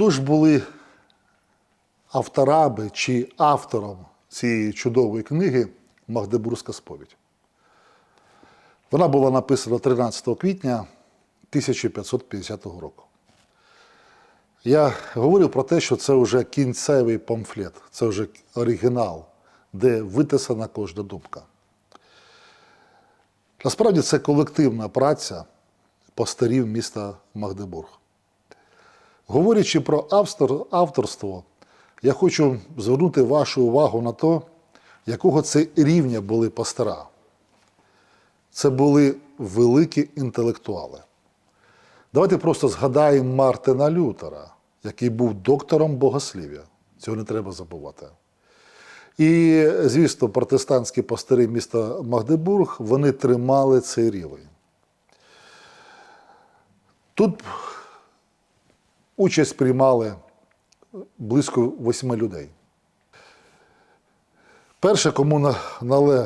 Хто ж були авторами чи автором цієї чудової книги Магдебурзька сповідь? Вона була написана 13 квітня 1550 року. Я говорю про те, що це вже кінцевий памфлет, це вже оригінал, де витисана кожна думка. Насправді це колективна праця пастирів міста Магдебург. Говорячи про автор, авторство, я хочу звернути вашу увагу на те, якого це рівня були пастира. Це були великі інтелектуали. Давайте просто згадаємо Мартина Лютера, який був доктором богослів'я. Цього не треба забувати. І, звісно, протестантські пастири міста Магдебург вони тримали цей рівень. Тут участь приймали близько восьми людей. Перше, кому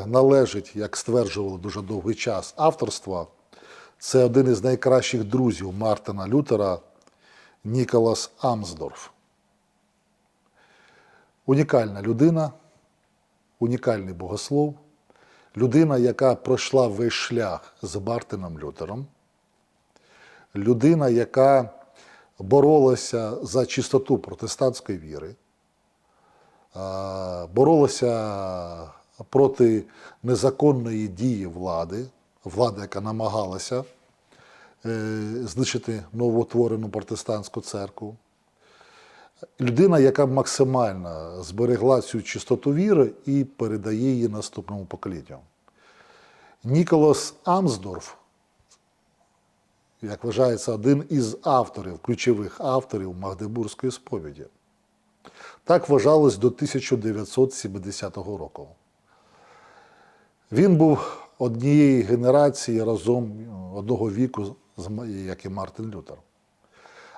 належить, як стверджували дуже довгий час, авторства, це один із найкращих друзів Мартина Лютера Ніколас Амсдорф. Унікальна людина, унікальний богослов, людина, яка пройшла весь шлях з Мартином Лютером, людина, яка боролася за чистоту протестантської віри, боролася проти незаконної дії влади, влади, яка намагалася е, знищити новоутворену протестантську церкву. Людина, яка максимально зберегла цю чистоту віри і передає її наступному поколінню. Ніколас Амсдорф, як вважається, один із авторів, ключових авторів Магдебурзької сповіді. Так вважалось до 1970 року. Він був однієї генерації разом одного віку, як і Мартин Лютер.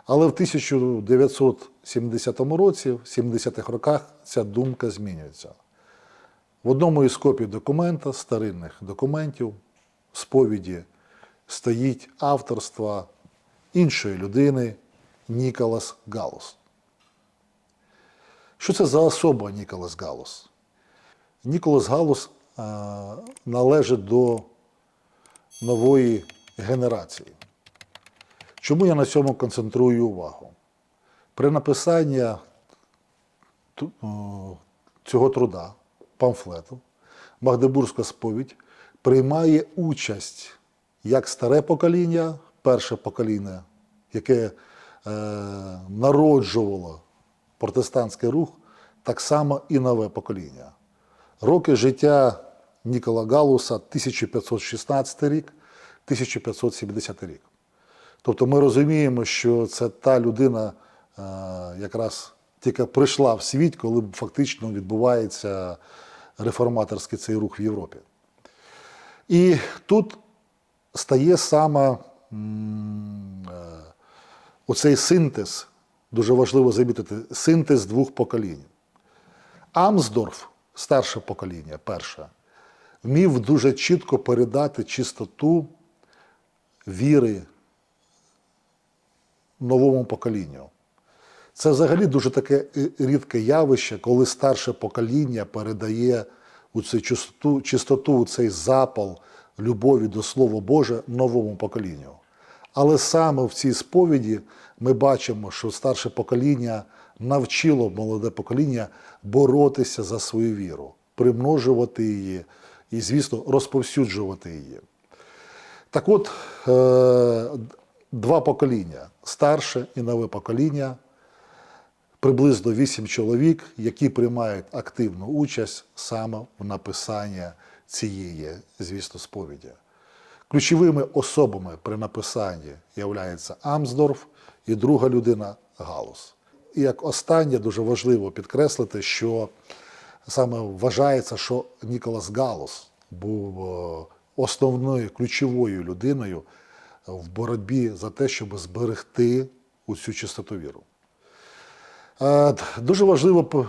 Але в 1970 році, в 70-х роках, ця думка змінюється. В одному із копій документа, старинних документів, сповіді, стоїть авторство іншої людини Ніколас Галус. Що це за особа Ніколас Галус? Ніколас Галус е, належить до нової генерації. Чому я на цьому концентрую увагу? При написанні цього труда, памфлету, Магдебурзька сповідь приймає участь як старе покоління, перше покоління, яке е, народжувало протестантський рух, так само і нове покоління. Роки життя Нікола Галуса 1516 рік, 1570 рік. Тобто ми розуміємо, що це та людина е, якраз тільки прийшла в світ, коли фактично відбувається реформаторський цей рух в Європі. І тут стає саме е, оцей синтез, дуже важливо замітити, синтез двох поколінь. Амсдорф, старше покоління, перше, вмів дуже чітко передати чистоту віри новому поколінню. Це взагалі дуже таке рідке явище, коли старше покоління передає у цю чистоту, чистоту, цей запал любові до Слова Боже новому поколінню. Але саме в цій сповіді ми бачимо, що старше покоління навчило молоде покоління боротися за свою віру, примножувати її і, звісно, розповсюджувати її. Так от, е, два покоління старше і нове покоління, приблизно вісім чоловік, які приймають активну участь саме в написанні цієї, звісно, сповіді. Ключовими особами при написанні являється Амсдорф і друга людина Галус. І як останнє дуже важливо підкреслити, що саме вважається, що Ніколас Галус був е, основною ключовою людиною в боротьбі за те, щоб зберегти цю чистоту віру. Е, Дуже важливо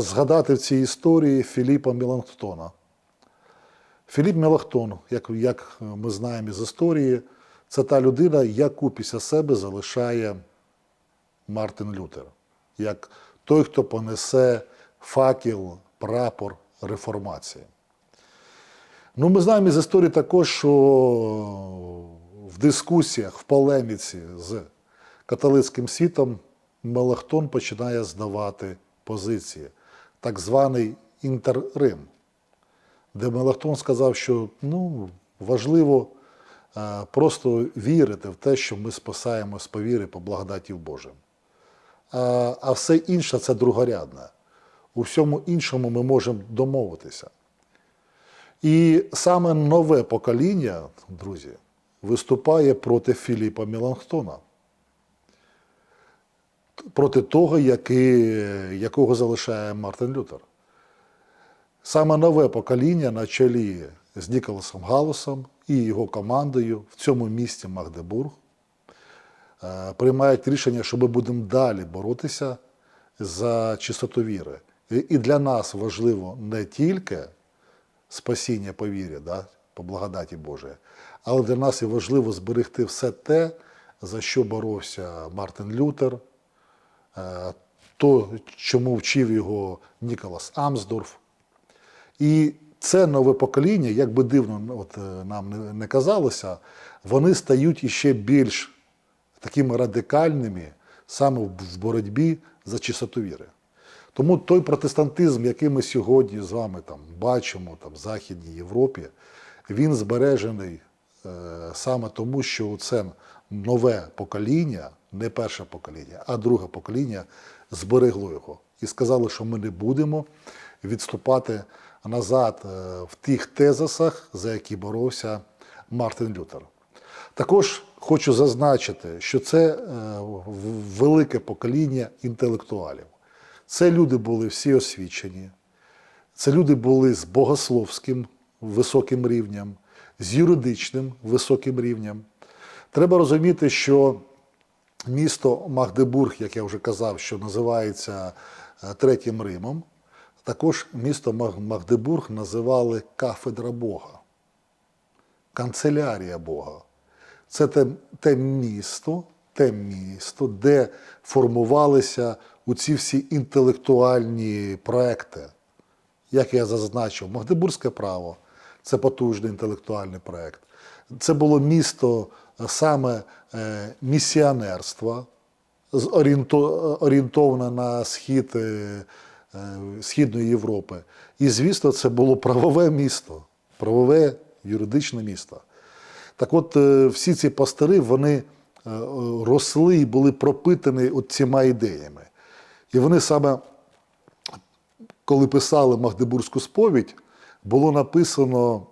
згадати в цій історії Філіпа Меланхтона. Філіп Мелахтон, як, як ми знаємо із історії, це та людина, яку після себе залишає Мартин Лютер, як той, хто понесе факел, прапор реформації. Ну, ми знаємо із історії також, що в дискусіях, в полеміці з католицьким світом Мелахтон починає здавати позиції, так званий інтеррим, де Мелахтон сказав, що ну, важливо е, просто вірити в те, що ми спасаємось по вірі, по благодаті Божим. А, а все інше це другорядне. У всьому іншому ми можемо домовитися. І саме нове покоління, друзі, виступає проти Філіпа Меланхтона, проти того, який, якого залишає Мартин Лютер. Саме нове покоління на чолі з Ніколасом Галусом і його командою в цьому місті Магдебург е, приймають рішення, що ми будемо далі боротися за чистоту віри. І для нас важливо не тільки спасіння по вірі, да, по благодаті Божої, але для нас і важливо зберегти все те, за що боровся Мартин Лютер, е, то, чому вчив його Ніколас Амсдорф. І це нове покоління, як би дивно от, е, нам не, казалося, вони стають іще більш такими радикальними саме в в боротьбі за чистоту віри. Тому той протестантизм, який ми сьогодні з вами там бачимо там, в Західній Європі, він збережений е, саме тому, що це нове покоління, не перше покоління, а друге покоління зберегло його. І сказали, що ми не будемо відступати назад е, в тих тезисах, за які боровся Мартин Лютер. Також хочу зазначити, що це е, велике покоління інтелектуалів. Це люди були всі освічені, це люди були з богословським високим рівнем, з юридичним високим рівнем. Треба розуміти, що місто Магдебург, як я вже казав, що називається е, Третім Римом, також місто Магдебург називали кафедра Бога, канцелярія Бога. Це те, те місто, те місто, де формувалися ці всі інтелектуальні проекти. Як я зазначив, Магдебурзьке право це потужний інтелектуальний проект. Це було місто е, саме е, місіонерства, орієнто- орієнтоване на схід е, е, Східної Європи. І, звісно, це було правове місто, правове юридичне місто. Так от, е, всі ці пастири, вони е, е, росли і були пропитані цими ідеями. І вони саме, коли писали Магдебурзьку сповідь, було написано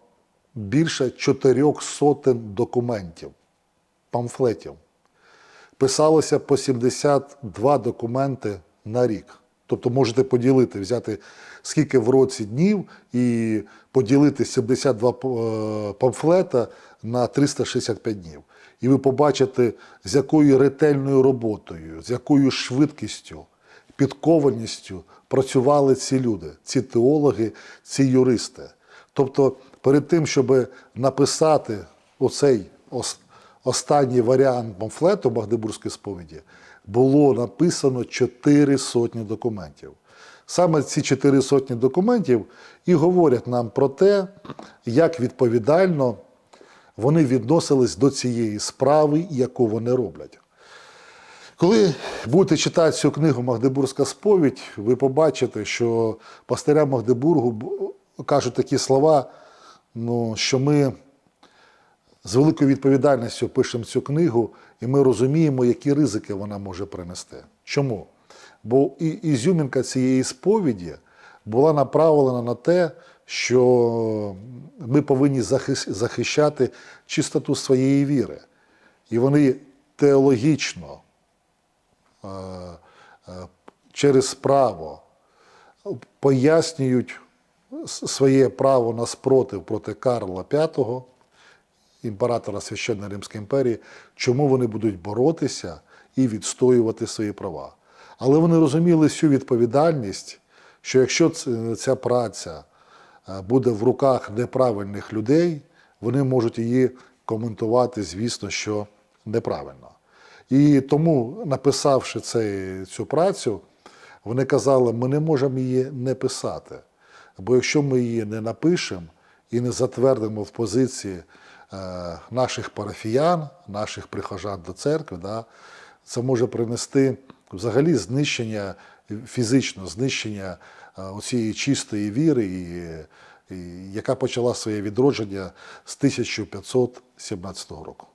більше чотирьох сотень документів, памфлетів. Писалося по 72 документи на рік. Тобто можете поділити, взяти скільки в році днів і поділити 72 п- е, памфлета на 365 днів. І ви побачите, з якою ретельною роботою, з якою швидкістю, підкованістю працювали ці люди, ці теологи, ці юристи. Тобто, перед тим, щоб написати оцей останній варіант памфлету Магдебурзької сповіді, було написано чотири сотні документів. Саме ці чотири сотні документів і говорять нам про те, як відповідально вони відносились до цієї справи, яку вони роблять. Коли будете читати цю книгу Магдебурзька сповідь, ви побачите, що пастиря Магдебургу кажуть такі слова, ну, що ми з великою відповідальністю пишемо цю книгу, і ми розуміємо, які ризики вона може принести. Чому? Бо і ізюмінка цієї сповіді була направлена на те, що ми повинні захищати чистоту своєї віри. І вони теологічно е, е, через право пояснюють своє право на спротив проти Карла V, імператора Священної Римської імперії, чому вони будуть боротися і відстоювати свої права. Але вони розуміли всю відповідальність, що якщо ця праця е, буде в руках неправильних людей, вони можуть її коментувати, звісно, що неправильно. І тому, написавши цей, цю працю, вони казали, ми не можемо її не писати. Бо якщо ми її не напишемо і не затвердимо в позиції наших парафіян, наших прихожан до церкви, да, це може принести взагалі знищення, фізично знищення е, оцієї чистої віри, і, і, яка почала своє відродження з 1517 року.